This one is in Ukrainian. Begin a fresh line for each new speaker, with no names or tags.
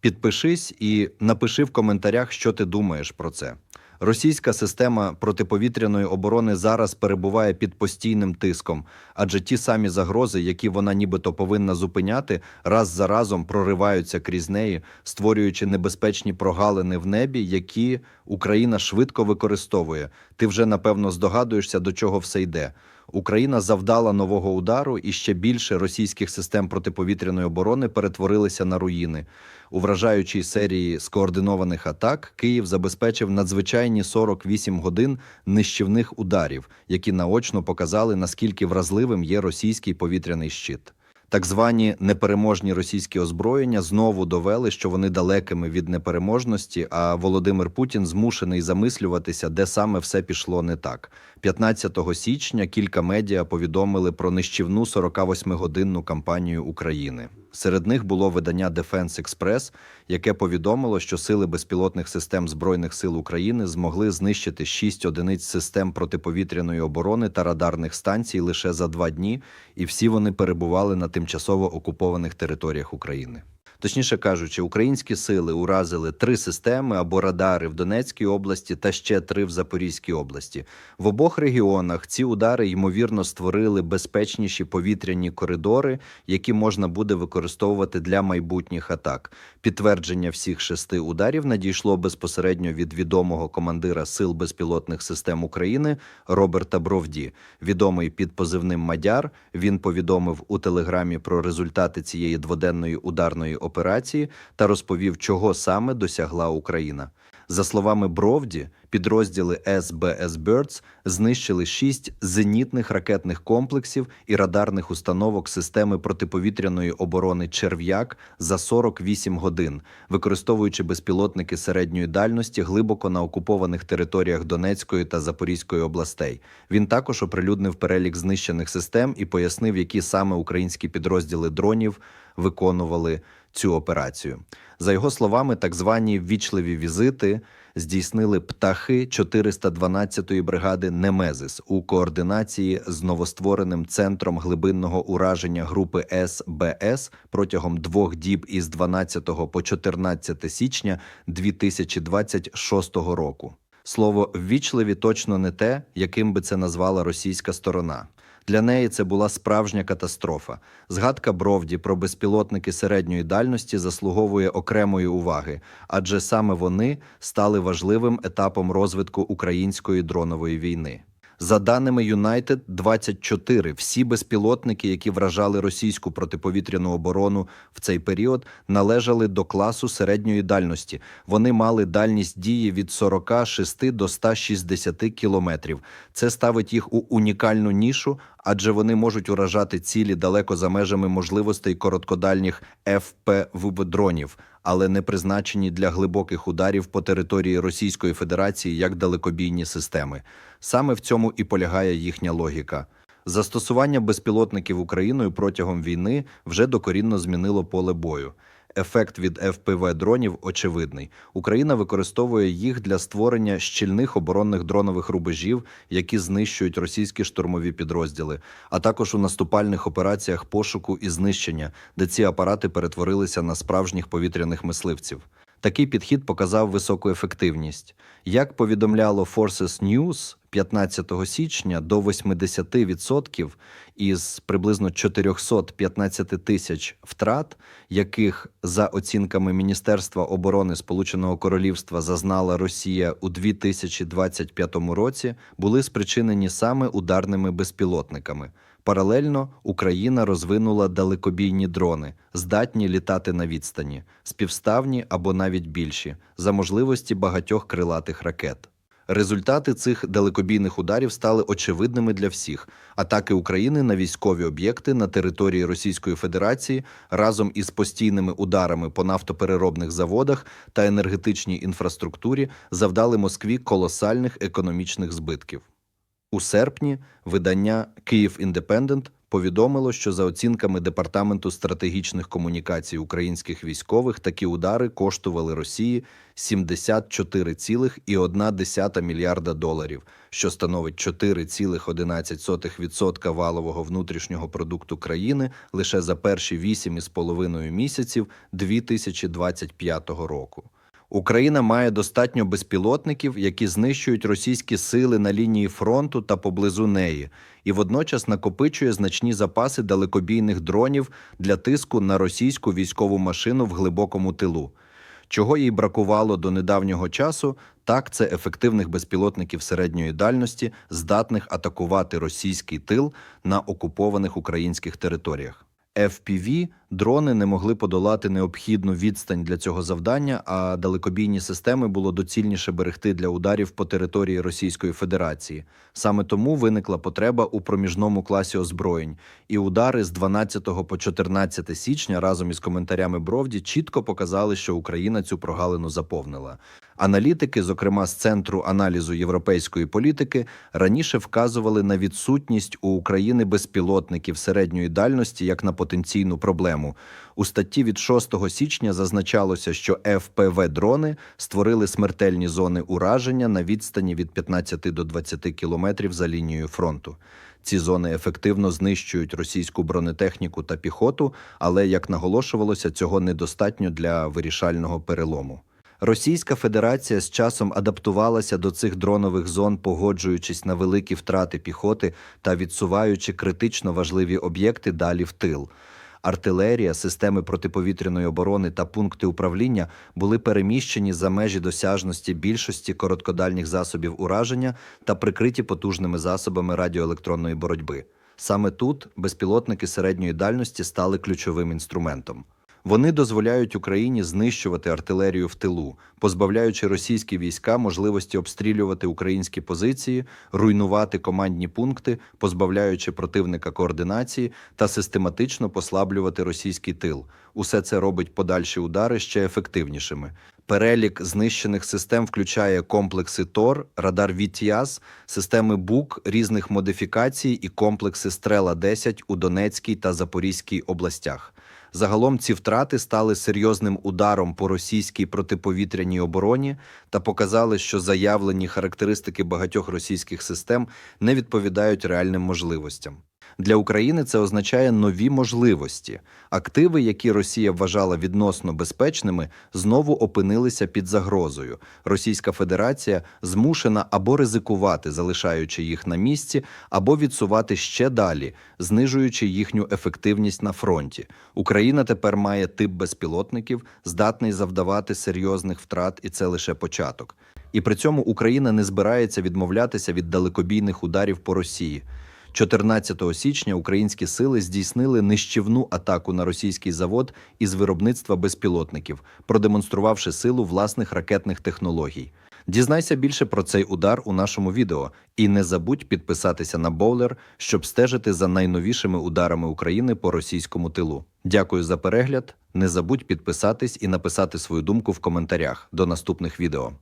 Підпишись і напиши в коментарях, що ти думаєш про це. Російська система протиповітряної оборони зараз перебуває під постійним тиском, адже ті самі загрози, які вона нібито повинна зупиняти, раз за разом прориваються крізь неї, створюючи небезпечні прогалини в небі, які Україна швидко використовує. Ти вже напевно здогадуєшся, до чого все йде. Україна завдала нового удару, і ще більше російських систем протиповітряної оборони перетворилися на руїни. У вражаючій серії скоординованих атак Київ забезпечив надзвичайні 48 годин нищівних ударів, які наочно показали, наскільки вразливим є російський повітряний щит. Так звані непереможні російські озброєння знову довели, що вони далекими від непереможності, а Володимир Путін змушений замислюватися, де саме все пішло не так. 15 січня кілька медіа повідомили про нищівну 48-годинну кампанію України. Серед них було видання Defense Express, яке повідомило, що сили безпілотних систем Збройних сил України змогли знищити 6 одиниць систем протиповітряної оборони та радарних станцій лише за два дні, і всі вони перебували на тимчасово окупованих територіях України. Точніше кажучи, українські сили уразили три системи або радари в Донецькій області та ще три в Запорізькій області. В обох регіонах ці удари ймовірно створили безпечніші повітряні коридори, які можна буде використовувати для майбутніх атак. Підтвердження всіх шести ударів надійшло безпосередньо від відомого командира сил безпілотних систем України Роберта Бровді, відомий під позивним Мадяр. Він повідомив у телеграмі про результати цієї дводенної ударної операції та розповів, чого саме досягла Україна. За словами Бровді, підрозділи СБС Birds знищили шість зенітних ракетних комплексів і радарних установок системи протиповітряної оборони Черв'як за 48 годин, використовуючи безпілотники середньої дальності глибоко на окупованих територіях Донецької та Запорізької областей. Він також оприлюднив перелік знищених систем і пояснив, які саме українські підрозділи дронів виконували цю операцію. За його словами, так звані ввічливі візити здійснили птахи 412-ї бригади Немезис у координації з новоствореним центром глибинного ураження групи СБС протягом двох діб із 12 по 14 січня 2026 року. Слово ввічливі точно не те, яким би це назвала російська сторона. Для неї це була справжня катастрофа. Згадка Бровді про безпілотники середньої дальності заслуговує окремої уваги, адже саме вони стали важливим етапом розвитку української дронової війни. За даними United 24, всі безпілотники, які вражали російську протиповітряну оборону в цей період, належали до класу середньої дальності. Вони мали дальність дії від 46 до 160 кілометрів. Це ставить їх у унікальну нішу, адже вони можуть уражати цілі далеко за межами можливостей короткодальніх ФПВ-дронів, але не призначені для глибоких ударів по території Російської Федерації як далекобійні системи. Саме в цьому і полягає їхня логіка. Застосування безпілотників Україною протягом війни вже докорінно змінило поле бою. Ефект від ФПВ дронів очевидний. Україна використовує їх для створення щільних оборонних дронових рубежів, які знищують російські штурмові підрозділи, а також у наступальних операціях пошуку і знищення, де ці апарати перетворилися на справжніх повітряних мисливців. Такий підхід показав високу ефективність. Як повідомляло Forces News 15 січня до 80% із приблизно 415 тисяч втрат, яких за оцінками Міністерства оборони Сполученого Королівства зазнала Росія у 2025 році, були спричинені саме ударними безпілотниками. Паралельно Україна розвинула далекобійні дрони, здатні літати на відстані, співставні або навіть більші, за можливості багатьох крилатих ракет. Результати цих далекобійних ударів стали очевидними для всіх. Атаки України на військові об'єкти на території Російської Федерації разом із постійними ударами по нафтопереробних заводах та енергетичній інфраструктурі завдали Москві колосальних економічних збитків. У серпні видання Київ Індепендент повідомило, що за оцінками Департаменту стратегічних комунікацій українських військових такі удари коштували Росії 74,1 мільярда доларів, що становить 4,11% валового внутрішнього продукту країни лише за перші 8,5 місяців 2025 року. Україна має достатньо безпілотників, які знищують російські сили на лінії фронту та поблизу неї, і водночас накопичує значні запаси далекобійних дронів для тиску на російську військову машину в глибокому тилу. Чого їй бракувало до недавнього часу, так це ефективних безпілотників середньої дальності, здатних атакувати російський тил на окупованих українських територіях. FPV дрони не могли подолати необхідну відстань для цього завдання, а далекобійні системи було доцільніше берегти для ударів по території Російської Федерації. Саме тому виникла потреба у проміжному класі озброєнь, і удари з 12 по 14 січня разом із коментарями Бровді чітко показали, що Україна цю прогалину заповнила. Аналітики, зокрема з центру аналізу європейської політики, раніше вказували на відсутність у України безпілотників середньої дальності як на потенційну проблему. У статті від 6 січня зазначалося, що ФПВ дрони створили смертельні зони ураження на відстані від 15 до 20 кілометрів за лінією фронту. Ці зони ефективно знищують російську бронетехніку та піхоту, але як наголошувалося, цього недостатньо для вирішального перелому. Російська Федерація з часом адаптувалася до цих дронових зон, погоджуючись на великі втрати піхоти та відсуваючи критично важливі об'єкти далі в тил. Артилерія, системи протиповітряної оборони та пункти управління були переміщені за межі досяжності більшості короткодальних засобів ураження та прикриті потужними засобами радіоелектронної боротьби. Саме тут безпілотники середньої дальності стали ключовим інструментом. Вони дозволяють Україні знищувати артилерію в тилу, позбавляючи російські війська можливості обстрілювати українські позиції, руйнувати командні пункти, позбавляючи противника координації та систематично послаблювати російський тил. Усе це робить подальші удари ще ефективнішими. Перелік знищених систем включає комплекси ТОР, радар ВІТІАС, системи БУК різних модифікацій і комплекси Стрела 10 у Донецькій та Запорізькій областях. Загалом ці втрати стали серйозним ударом по російській протиповітряній обороні та показали, що заявлені характеристики багатьох російських систем не відповідають реальним можливостям. Для України це означає нові можливості. Активи, які Росія вважала відносно безпечними, знову опинилися під загрозою. Російська Федерація змушена або ризикувати, залишаючи їх на місці, або відсувати ще далі, знижуючи їхню ефективність на фронті. Україна тепер має тип безпілотників, здатний завдавати серйозних втрат, і це лише початок. І при цьому Україна не збирається відмовлятися від далекобійних ударів по Росії. 14 січня українські сили здійснили нищівну атаку на російський завод із виробництва безпілотників, продемонструвавши силу власних ракетних технологій. Дізнайся більше про цей удар у нашому відео і не забудь підписатися на Боулер, щоб стежити за найновішими ударами України по російському тилу. Дякую за перегляд. Не забудь підписатись і написати свою думку в коментарях. До наступних відео.